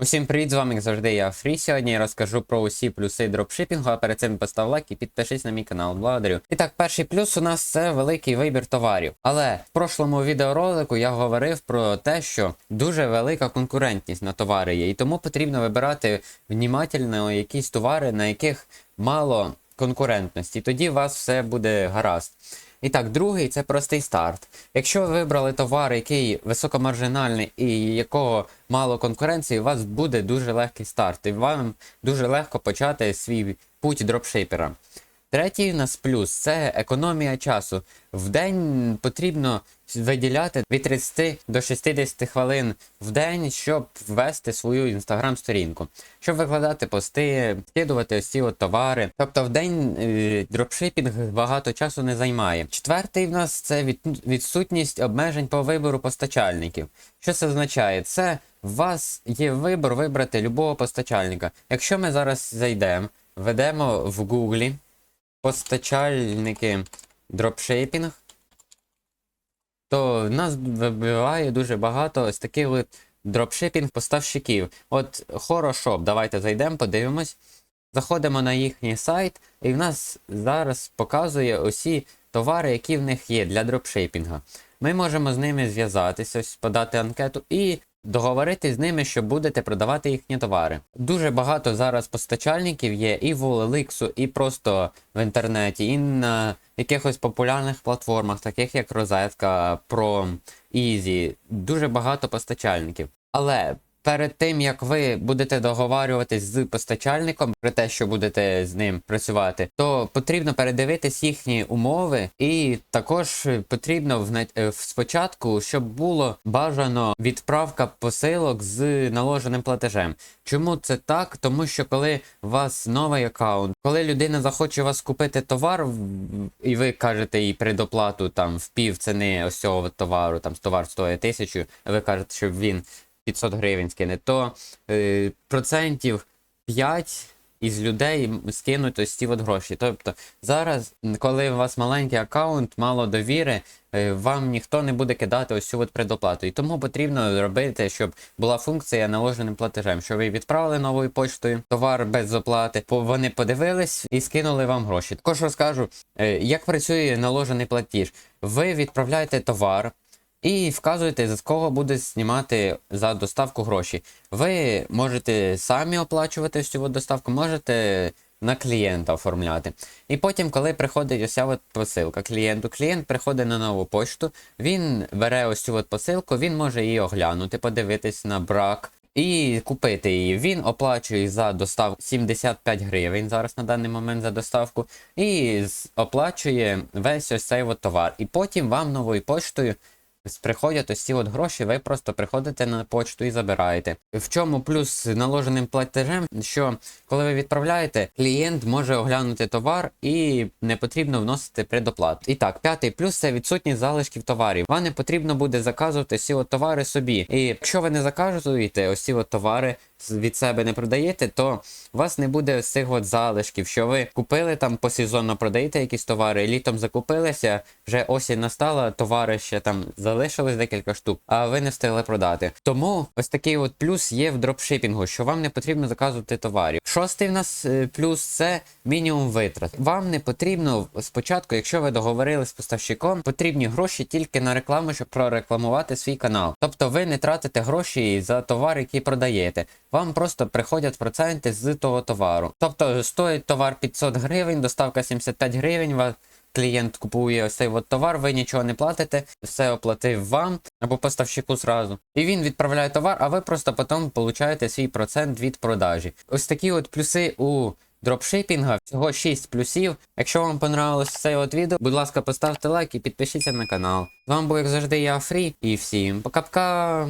Усім привіт, з вами як завжди я Фрі. Сьогодні я розкажу про усі плюси дропшипінгу, а перед цим постав лайк і підпишись на мій канал. Благодарю. І так, перший плюс у нас це великий вибір товарів. Але в прошлому відеоролику я говорив про те, що дуже велика конкурентність на товари є, і тому потрібно вибирати внімательно якісь товари, на яких мало конкурентності. Тоді у вас все буде гаразд. І так, другий це простий старт. Якщо ви вибрали товар, який високомаржинальний і якого мало конкуренції, у вас буде дуже легкий старт, і вам дуже легко почати свій путь дропшипера. Третій у нас плюс це економія часу. В день потрібно виділяти від 30 до 60 хвилин в день, щоб ввести свою інстаграм-сторінку, щоб викладати пости, скидувати ось от товари. Тобто в день е, дропшипінг багато часу не займає. Четвертий в нас це від, відсутність обмежень по вибору постачальників. Що це означає? Це у вас є вибор вибрати любого постачальника. Якщо ми зараз зайдемо, введемо в Гуглі постачальники дропшипінг, то в нас вибиває дуже багато ось таких от дропшипінг поставщиків. От Хорошоп, давайте зайдемо, подивимось. Заходимо на їхній сайт, і в нас зараз показує усі товари, які в них є для дропшипінга. Ми можемо з ними зв'язатися, подати анкету і договоритись з ними, що будете продавати їхні товари. Дуже багато зараз постачальників є і в OLX, і просто в інтернеті, і на якихось популярних платформах, таких як Розетка, Prom, Easy. Дуже багато постачальників. Але перед тим як ви будете договарюватись з постачальником про те, що будете з ним працювати, то потрібно передивитись їхні умови, і також потрібно в, е, спочатку, щоб було бажано відправка посилок з наложеним платежем. Чому це так? Тому що коли у вас новий аккаунт, коли людина захоче вас купити товар, і ви кажете їй предоплату там в пів ціни ось цього товару, там товар стоїть тисячу, ви кажете, щоб він 500 гривень скине, то е, процентів 5 із людей скинуть ось ці от гроші. Тобто зараз, коли у вас маленький аккаунт, мало довіри, е, вам ніхто не буде кидати ось цю от предоплату. І тому потрібно робити, щоб була функція наложеним платежем, що ви відправили новою почтою товар без оплати, вони подивились і скинули вам гроші. Також розкажу, е, як працює наложений платіж. Ви відправляєте товар. І вказуєте, за кого буде знімати за доставку гроші. Ви можете самі оплачувати ось цю доставку, можете на клієнта оформляти. І потім, коли приходить ось ця посилка клієнту, клієнт приходить на нову почту, він бере ось цю посилку, він може її оглянути, подивитись на брак. І купити її. Він оплачує за доставку 75 гривень зараз на даний момент за доставку. І оплачує весь ось цей от товар. І потім вам новою поштою Приходять ось ці от гроші, ви просто приходите на почту і забираєте. В чому плюс наложеним платежем, що коли ви відправляєте, клієнт може оглянути товар і не потрібно вносити предоплату. І так, п'ятий плюс це відсутність залишків товарів. Вам не потрібно буде заказувати всі от товари собі. І якщо ви не заказуєте ось ці от товари від себе не продаєте, то у вас не буде ось цих от залишків, що ви купили там посезонно продаєте якісь товари, літом закупилися, вже осінь настала, товари ще там залишилось декілька штук, а ви не встигли продати. Тому ось такий от плюс є в дропшипінгу, що вам не потрібно заказувати товарів. Шостий в нас е, плюс це мінімум витрат. Вам не потрібно спочатку, якщо ви договорились з поставщиком, потрібні гроші тільки на рекламу, щоб прорекламувати свій канал. Тобто ви не тратите гроші за товар, який продаєте. Вам просто приходять проценти з того товару. Тобто стоїть товар 500 гривень, доставка 75 гривень. ва- Клієнт купує цей от товар, ви нічого не платите, все оплатив вам або поставщику зразу. І він відправляє товар, а ви просто потім получаєте свій процент від продажі. Ось такі от плюси у дропшипінга. Всього 6 плюсів. Якщо вам понравилось цей от відео, будь ласка, поставте лайк і підпишіться на канал. З вами був, як завжди, я Фрі, і всім пока-пока!